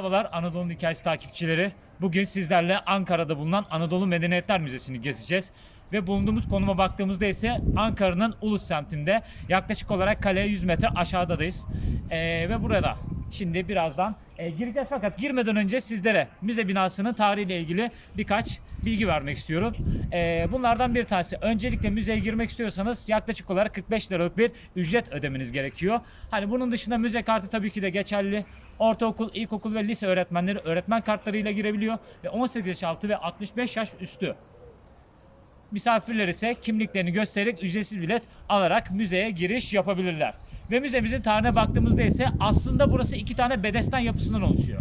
Merhabalar Anadolu Hikayesi takipçileri. Bugün sizlerle Ankara'da bulunan Anadolu Medeniyetler Müzesi'ni gezeceğiz. Ve bulunduğumuz konuma baktığımızda ise Ankara'nın Ulus semtinde yaklaşık olarak kaleye 100 metre aşağıdadayız. Ee, ve burada şimdi birazdan e, gireceğiz fakat girmeden önce sizlere müze binasının tarihiyle ilgili birkaç bilgi vermek istiyorum. Ee, bunlardan bir tanesi öncelikle müzeye girmek istiyorsanız yaklaşık olarak 45 liralık bir ücret ödemeniz gerekiyor. Hani bunun dışında müze kartı tabii ki de geçerli. Ortaokul, ilkokul ve lise öğretmenleri öğretmen kartlarıyla girebiliyor ve 18 yaş altı ve 65 yaş üstü misafirler ise kimliklerini göstererek ücretsiz bilet alarak müzeye giriş yapabilirler. Ve müzemizin tarihine baktığımızda ise aslında burası iki tane bedesten yapısından oluşuyor.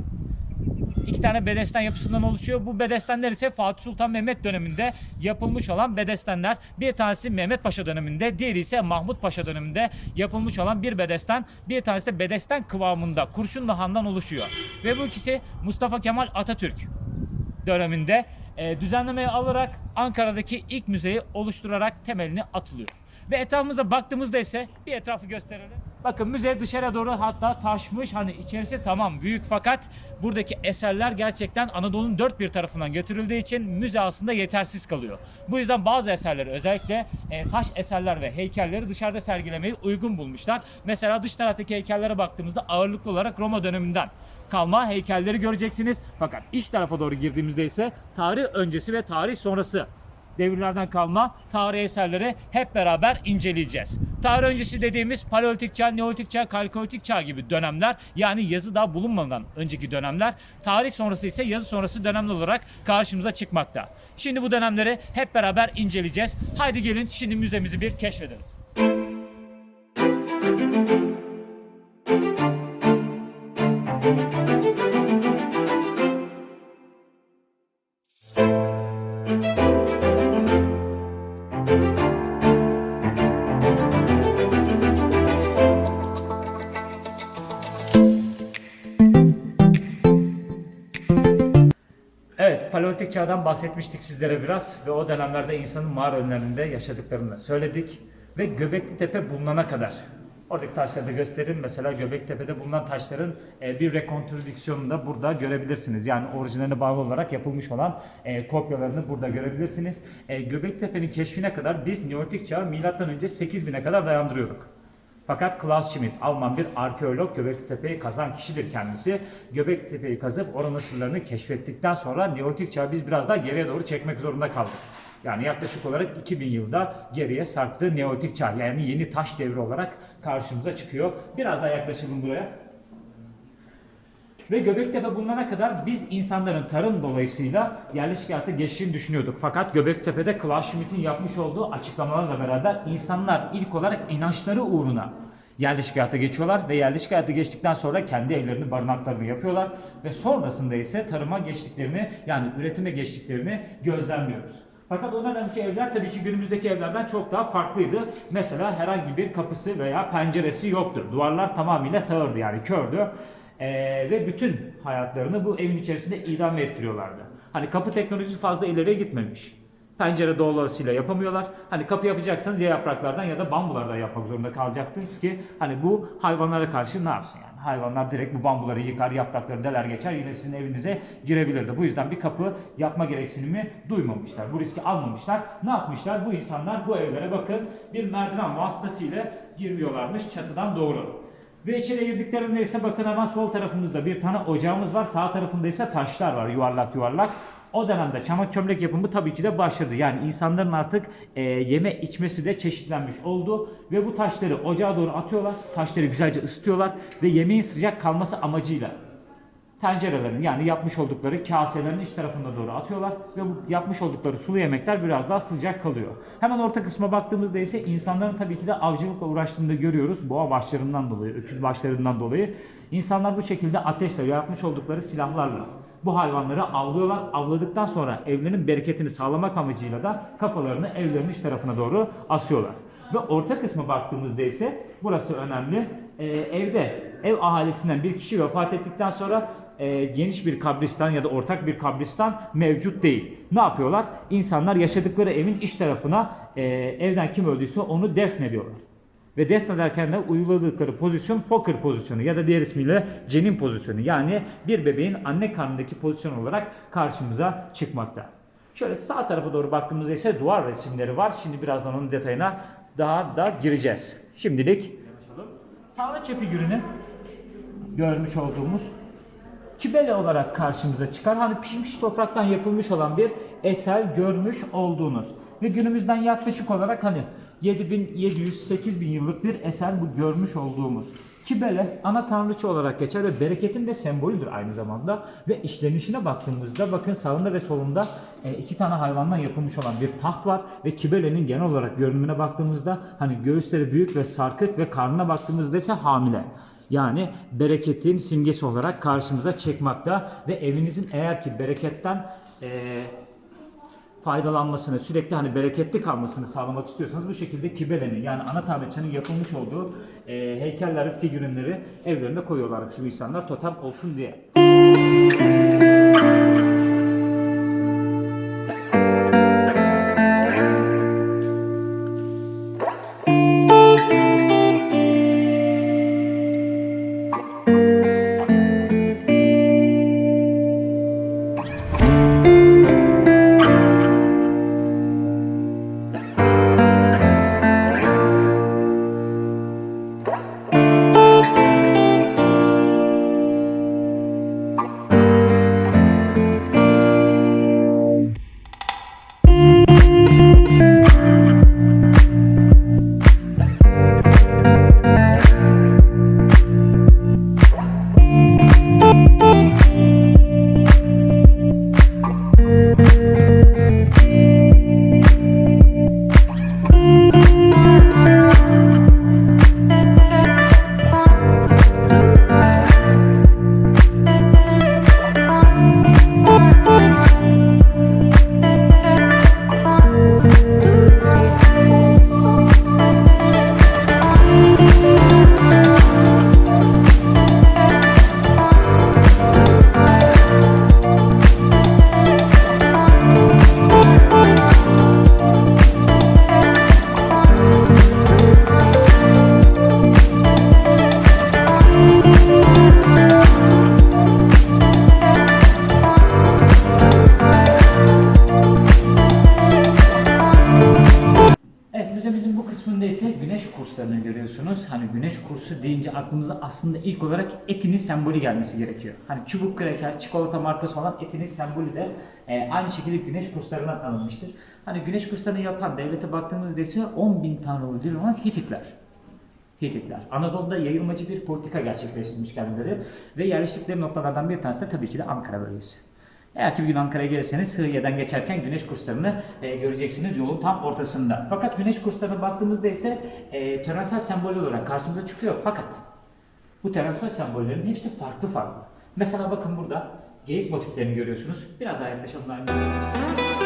İki tane bedesten yapısından oluşuyor. Bu bedestenler ise Fatih Sultan Mehmet döneminde yapılmış olan bedestenler. Bir tanesi Mehmet Paşa döneminde, diğeri ise Mahmut Paşa döneminde yapılmış olan bir bedesten. Bir tanesi de bedesten kıvamında Kurşunlu Han'dan oluşuyor. Ve bu ikisi Mustafa Kemal Atatürk döneminde e, düzenlemeye alarak Ankara'daki ilk müzeyi oluşturarak temelini atılıyor. Ve etrafımıza baktığımızda ise bir etrafı gösterelim. Bakın müze dışarı doğru hatta taşmış hani içerisi tamam büyük fakat buradaki eserler gerçekten Anadolu'nun dört bir tarafından götürüldüğü için müze aslında yetersiz kalıyor. Bu yüzden bazı eserleri özellikle e, taş eserler ve heykelleri dışarıda sergilemeyi uygun bulmuşlar. Mesela dış taraftaki heykellere baktığımızda ağırlıklı olarak Roma döneminden kalma heykelleri göreceksiniz. Fakat iç tarafa doğru girdiğimizde ise tarih öncesi ve tarih sonrası devirlerden kalma tarih eserleri hep beraber inceleyeceğiz. Tarih öncesi dediğimiz Paleolitik çağ, Neolitik çağ, Kalkolitik çağ gibi dönemler yani yazı daha bulunmadan önceki dönemler. Tarih sonrası ise yazı sonrası dönemler olarak karşımıza çıkmakta. Şimdi bu dönemleri hep beraber inceleyeceğiz. Haydi gelin şimdi müzemizi bir keşfedelim. Çağdan bahsetmiştik sizlere biraz ve o dönemlerde insanın mağara önlerinde yaşadıklarını da söyledik ve Göbekli Tepe bulunana kadar oradaki taşları da göstereyim. Mesela Göbekli Tepe'de bulunan taşların e, bir rekonstrüksiyonunu da burada görebilirsiniz. Yani orijinaline bağlı olarak yapılmış olan e, kopyalarını burada görebilirsiniz. E, Göbekli Tepe'nin keşfine kadar biz Neolitik çağı önce 8000'e kadar dayandırıyorduk. Fakat Klaus Schmidt, Alman bir arkeolog Göbekli Tepe'yi kazan kişidir kendisi. Göbekli Tepe'yi kazıp oranın sırlarını keşfettikten sonra Neolitik çağı biz biraz daha geriye doğru çekmek zorunda kaldık. Yani yaklaşık olarak 2000 yılda geriye sarktığı Neolitik çağ yani yeni taş devri olarak karşımıza çıkıyor. Biraz daha yaklaşalım buraya. Ve Göbektepe bulunana kadar biz insanların tarım dolayısıyla yerleşik hayata geçtiğini düşünüyorduk. Fakat Göbektepe'de Klaus Schmidt'in yapmış olduğu açıklamalarla beraber insanlar ilk olarak inançları uğruna yerleşik hayata geçiyorlar ve yerleşik hayata geçtikten sonra kendi evlerini, barınaklarını yapıyorlar ve sonrasında ise tarıma geçtiklerini yani üretime geçtiklerini gözlemliyoruz. Fakat o dönemki evler tabii ki günümüzdeki evlerden çok daha farklıydı. Mesela herhangi bir kapısı veya penceresi yoktu. Duvarlar tamamıyla sağırdı yani kördü. Ee, ve bütün hayatlarını bu evin içerisinde idame ettiriyorlardı. Hani kapı teknolojisi fazla ileriye gitmemiş. Pencere dolayısıyla yapamıyorlar. Hani kapı yapacaksanız ya yapraklardan ya da bambulardan yapmak zorunda kalacaktınız ki hani bu hayvanlara karşı ne yapsın yani? Hayvanlar direkt bu bambuları yıkar, yaprakları deler geçer yine sizin evinize girebilirdi. Bu yüzden bir kapı yapma gereksinimi duymamışlar. Bu riski almamışlar. Ne yapmışlar? Bu insanlar bu evlere bakın bir merdiven vasıtasıyla girmiyorlarmış çatıdan doğru. Ve içeri girdiklerinde ise bakın hemen sol tarafımızda bir tane ocağımız var. Sağ tarafında ise taşlar var yuvarlak yuvarlak. O dönemde çamak çömlek yapımı tabii ki de başladı. Yani insanların artık e, yeme içmesi de çeşitlenmiş oldu. Ve bu taşları ocağa doğru atıyorlar. Taşları güzelce ısıtıyorlar. Ve yemeğin sıcak kalması amacıyla tencerelerin yani yapmış oldukları kaselerin iç tarafına doğru atıyorlar ve bu yapmış oldukları sulu yemekler biraz daha sıcak kalıyor. Hemen orta kısma baktığımızda ise insanların tabii ki de avcılıkla uğraştığını görüyoruz. Boğa başlarından dolayı, öküz başlarından dolayı. İnsanlar bu şekilde ateşle yapmış oldukları silahlarla bu hayvanları avlıyorlar. Avladıktan sonra evlerinin bereketini sağlamak amacıyla da kafalarını evlerin iç tarafına doğru asıyorlar. Ve orta kısma baktığımızda ise burası önemli. Ee, evde ev ahalisinden bir kişi vefat ettikten sonra e, geniş bir kabristan ya da ortak bir kabristan mevcut değil. Ne yapıyorlar? İnsanlar yaşadıkları evin iç tarafına e, evden kim öldüyse onu defnediyorlar. Ve defnederken de uyguladıkları pozisyon Fokker pozisyonu ya da diğer ismiyle cenin pozisyonu. Yani bir bebeğin anne karnındaki pozisyon olarak karşımıza çıkmakta. Şöyle sağ tarafa doğru baktığımızda ise duvar resimleri var. Şimdi birazdan onun detayına daha da gireceğiz. Şimdilik Tanrıça figürünü görmüş olduğumuz kibele olarak karşımıza çıkar. Hani pişmiş topraktan yapılmış olan bir eser görmüş olduğunuz. Ve günümüzden yaklaşık olarak hani 7700-8000 yıllık bir eser bu görmüş olduğumuz. Kibele ana tanrıça olarak geçer ve bereketin de sembolüdür aynı zamanda. Ve işlenişine baktığımızda bakın sağında ve solunda e, iki tane hayvandan yapılmış olan bir taht var. Ve kibelenin genel olarak görünümüne baktığımızda hani göğüsleri büyük ve sarkık ve karnına baktığımızda ise hamile. Yani bereketin simgesi olarak karşımıza çıkmakta ve evinizin eğer ki bereketten eee, faydalanmasını, sürekli hani bereketli kalmasını sağlamak istiyorsanız bu şekilde kibeleni yani ana tanrıçanın yapılmış olduğu eee heykelleri, figürinleri evlerine koyuyorlarmış bu insanlar totem olsun diye. Kursu deyince aklımıza aslında ilk olarak etinin sembolü gelmesi gerekiyor. Hani çubuk kreker, çikolata markası olan etinin sembolü de e, aynı şekilde güneş kurslarından alınmıştır. Hani güneş kurslarını yapan devlete baktığımızda ise 10 bin tanrılı dil olan Hititler. Hititler. Anadolu'da yayılmacı bir politika gerçekleştirmiş kendileri ve yerleştikleri noktalardan bir tanesi de tabii ki de Ankara bölgesi. Eğer ki bir gün Ankara'ya gelirseniz Sığıye'den geçerken güneş kurslarını e, göreceksiniz yolun tam ortasında. Fakat güneş kurslarına baktığımızda ise e, törensel sembol olarak karşımıza çıkıyor. Fakat bu törensel sembollerin hepsi farklı farklı. Mesela bakın burada geyik motiflerini görüyorsunuz. Biraz daha yaklaşalım. daha.